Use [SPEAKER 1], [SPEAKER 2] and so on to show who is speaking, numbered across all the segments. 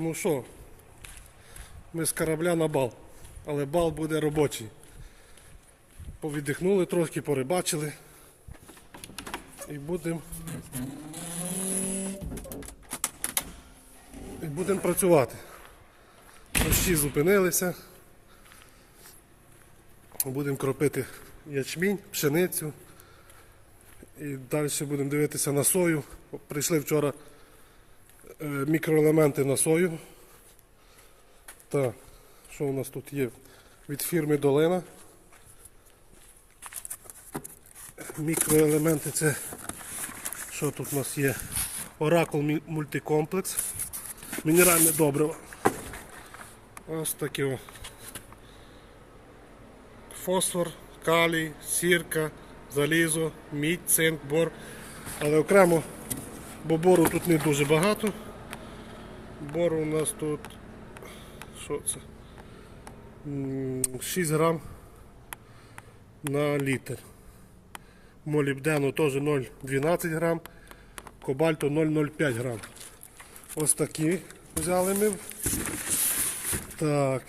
[SPEAKER 1] Ну що, ми з корабля на бал, але бал буде робочий. Повіддихнули трошки, порибачили. І будемо. І будемо працювати. Дощі зупинилися. Будемо кропити ячмінь, пшеницю. І далі будемо дивитися на сою. Прийшли вчора мікроелементи на сою. Так, що у нас тут є? Від фірми Долина. Мікроелементи це що тут у нас є? Оракул мультикомплекс. Мінеральне добриво. Ось такі. о. Фосфор, калій, сірка, залізо, мідь, цинк, бор. Але окремо, бо бору тут не дуже багато. Бору у нас тут що це? 6 грам на літр. Молібдену теж 0,12 грам, кобальту 0,05 грам. Ось такі взяли ми. Так,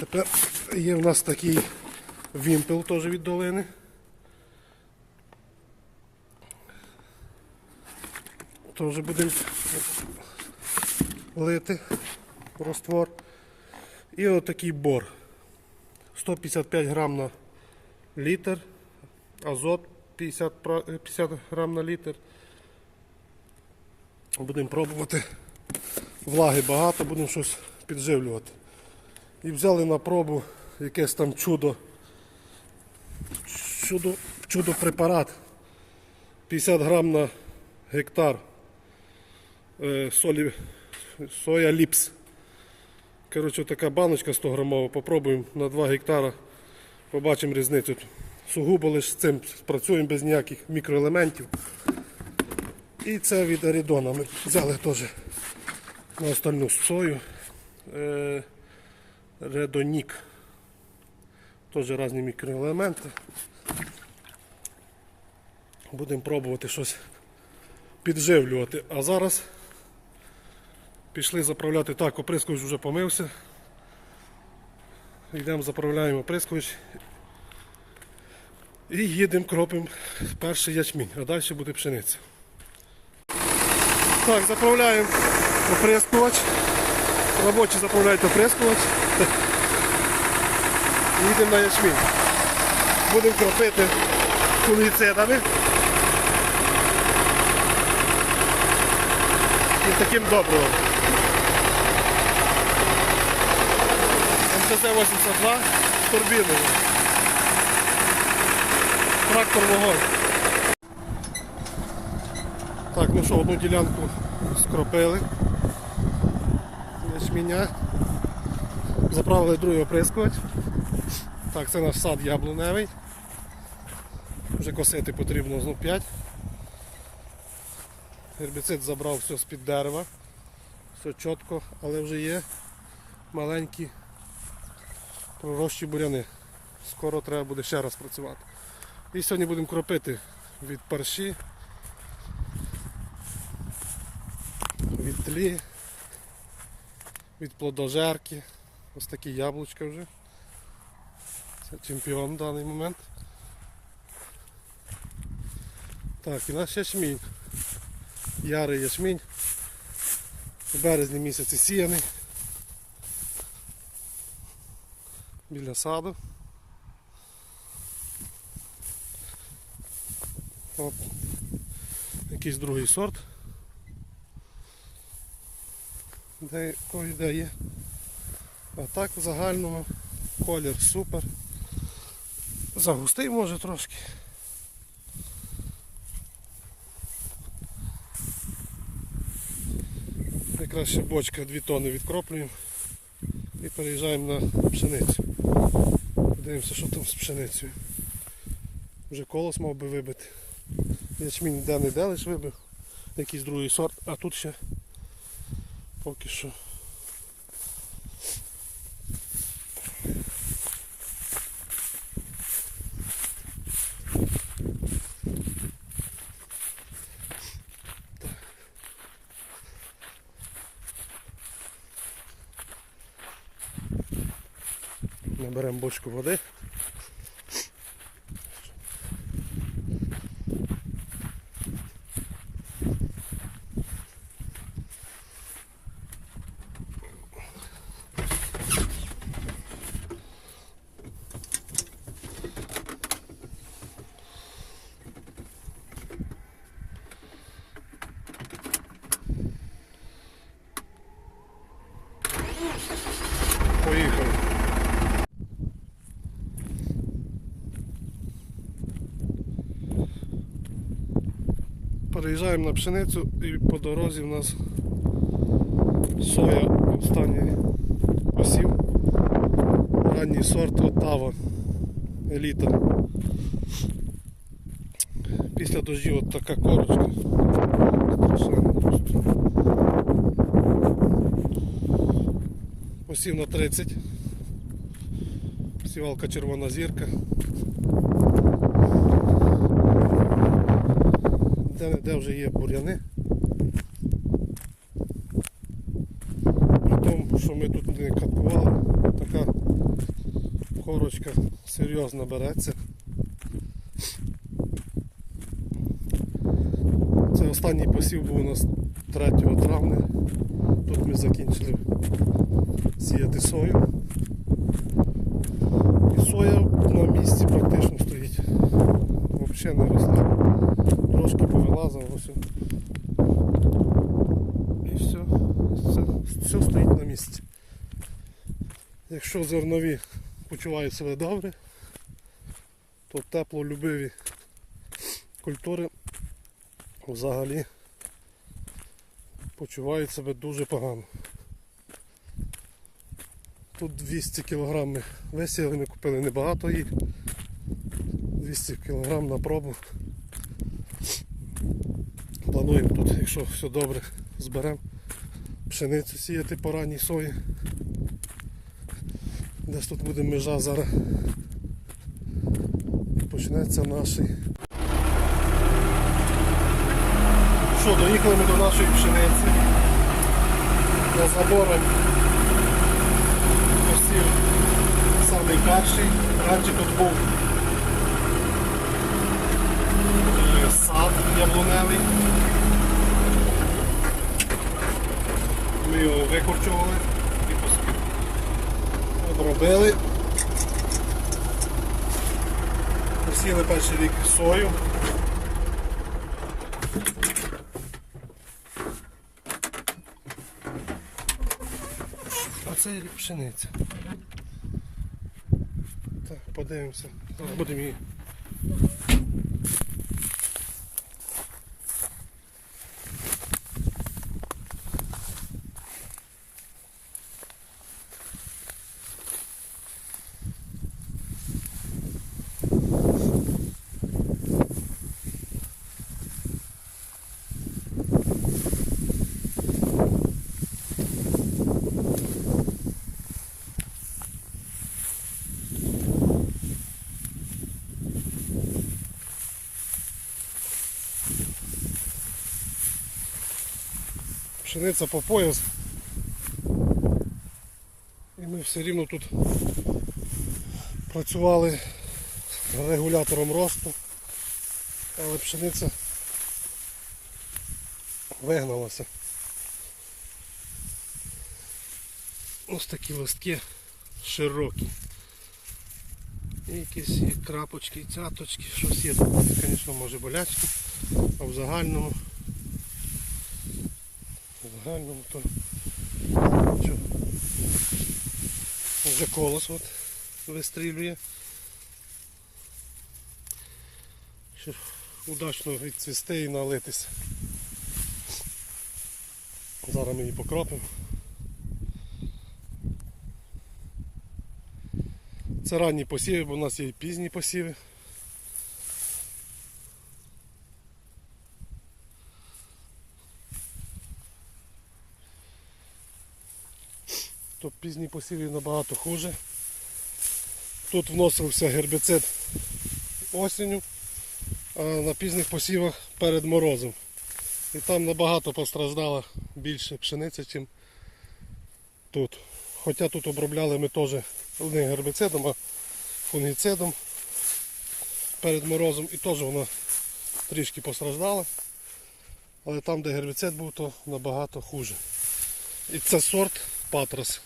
[SPEAKER 1] тепер є в нас такий вімпел теж від долини. Теж будемо лити роствор. І отакий бор. 155 грам на літр, азот 50, е, 50 грам на літр. Будемо пробувати. Влаги багато, будемо щось підживлювати. І взяли на пробу якесь там чудо. Чудо, чудо препарат. 50 грам на гектар. Е, солі, соя ліпс. Коротше, така баночка 100 грамова. Попробуємо на 2 гектара. Побачимо різницю. Сугубо лише з цим спрацюємо без ніяких мікроелементів. І це від Арідона. Ми взяли теж на остальну сою. Е, Редонік. Теж різні мікроелементи. Будемо пробувати щось підживлювати. А зараз пішли заправляти так, оприскувач вже помився. Йдемо, заправляємо оприскувач. І їдемо кропимо перший ячмінь, а далі буде пшениця. Так, заправляємо оприскувач. Робочі заправляють оприскувач. Їдемо на ячмінь. Будемо кропити фунгіцидами. І таким добривом. МТЗ-82 з турбіною. Трактор вогонь. Так, ну що, одну ділянку скропили. Ячміня. Заправили другий оприскувач. Так, це наш сад яблуневий. Вже косити потрібно знов 5. Гербіцид забрав все з-під дерева. Все чітко, але вже є маленькі пророщі буряни. Скоро треба буде ще раз працювати. І сьогодні будемо кропити від парші, від тлі, від плодожерки. Ось такі яблучка вже. Це чемпіон в даний момент. Так, і наш ячмінь. Ярий ячмінь. У березні місяці сіяний. Біля саду. От. Якийсь другий сорт. Де ой, де є. А так в загальному колір супер. Загустий може трошки. Якраз ще бочка 2 тони відкроплюємо і переїжджаємо на пшеницю. Подивимося, що там з пшеницею. Вже колос мав би вибити. Ячмінь де не де лиш вибив, якийсь другий сорт, а тут ще поки що. Наберемо бочку води. Переїжджаємо на пшеницю і по дорозі в нас соя останній посів. Ранній сорт Отава еліта. Після дождів от така корочка. Страшенно просто. Посів на 30. Сівалка червона зірка. Де, де вже є бур'яни. При тому, що ми тут не каткували, така корочка серйозно береться. Це останній посів був у нас 3 травня. Тут ми закінчили сіяти сою. І соя на місці практично стоїть. Взагалі не росла. Трошки повилазила ось. І все. все. Все стоїть на місці. Якщо зернові почувають себе добре, то теплолюбиві культури взагалі почувають себе дуже погано. Тут 200 кг ми висіяли, ми купили небагато їх. 200 кг на пробу. Плануємо тут, якщо все добре, зберемо пшеницю сіяти по ранній сої. Десь тут буде межа зараз. Почнеться наш. Що, доїхали ми до нашої пшениці. За забором посів самий перший. Раніше тут був е, яблуневий. Ми його викорчували і обробили. Посіли перший рік сою. А це пшениця. Так, подивимося. Будемо її. Пшениця по пояс. І ми все рівно тут працювали регулятором росту, але пшениця вигналася. Ось такі листки широкі. І якісь крапочки, цяточки, щось є, звісно, може болячки, а в загальному загальному то що, вже колос от вистрілює. Щоб удачно відцвісти і налитися. Зараз ми її покропимо. Це ранні посіви, бо у нас є і пізні посіви. То пізні посіви набагато хуже. Тут вносився гербіцид осінню, а на пізніх посівах перед морозом. І там набагато постраждала більше пшениця, ніж тут. Хоча тут обробляли ми теж не гербіцидом, а фунгіцидом перед морозом і теж вона трішки постраждала. Але там, де гербіцид був, то набагато хуже. І це сорт Патрас.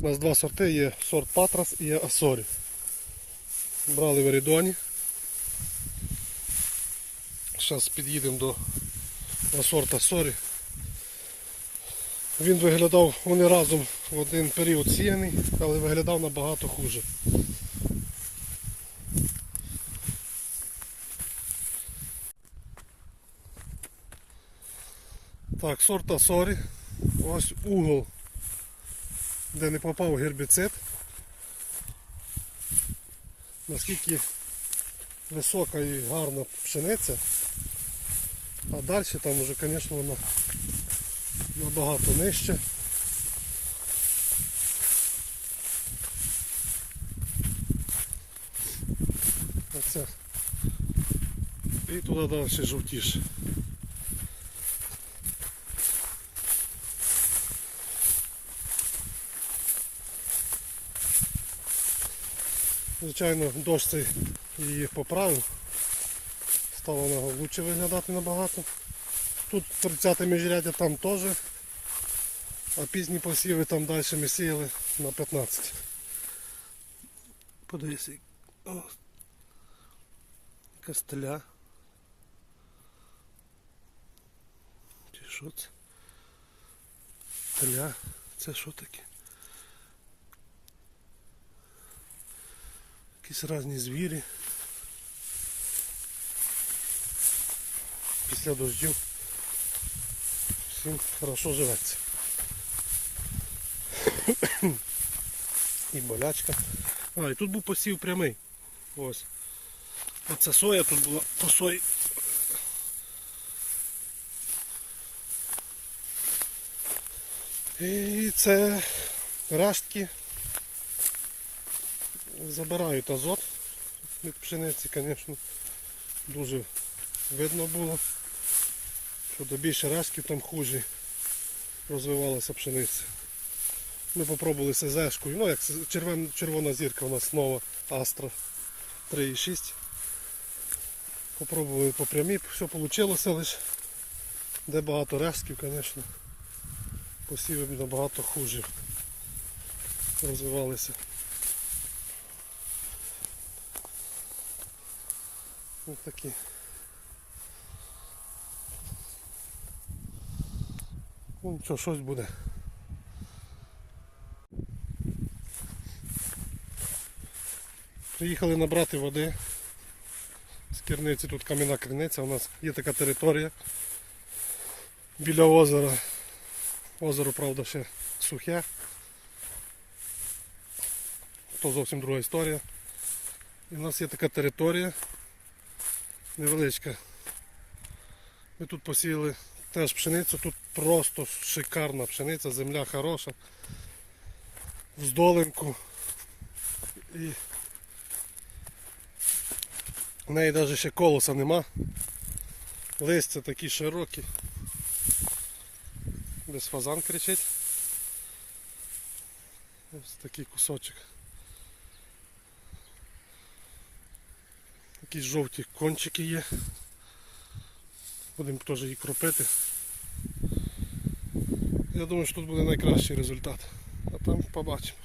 [SPEAKER 1] У нас два сорти є сорт Патрас і є Асорі. Брали в Ерідоні. Зараз під'їдемо до сорта Асорі. Він виглядав, вони разом в один період сіяний, але виглядав набагато хуже. Так, сорт Асорі. Ось угол, де не попав гербіцид. Наскільки висока і гарна пшениця. А далі там вже, звісно, вона набагато нижче. Оце. І туди далі жовтіше. Звичайно, дощ цей її поправив. Стало вона лучше виглядати набагато. Тут 30 міжрядя там теж. А пізні посіви там далі ми сіяли на 15. Подивися. О, якась теля. Чи що це? Теля. Це що таке? Якісь різні звірі. Після дождів всім хорошо живеться. І болячка. А, і тут був посів прямий. Ось. Оце соя тут була по сої. І це рештки забирають азот від пшениці, звісно, дуже видно було, що до більше рештків там хуже розвивалася пшениця. Ми попробували СЗшкою, ну як червона, червона зірка у нас нова Астра 3,6. Попробували по прямій, все вийшло лише. Де багато рештків, звісно, посіви набагато хуже розвивалися. Ось такі. Ну нічого, щось буде. Приїхали набрати води з керниці, тут кам'яна криниця, у нас є така територія біля озера. Озеро, правда, ще сухе. То зовсім друга історія. І у нас є така територія невеличка. Ми тут посіяли теж пшеницю, тут просто шикарна пшениця, земля хороша, вздоленку. І в неї навіть ще колоса нема. Листя такі широкі. Десь фазан кричить. Ось такий кусочок. Якісь жовті кончики є. Будемо теж її кропити. Я думаю, що тут буде найкращий результат. А там побачимо.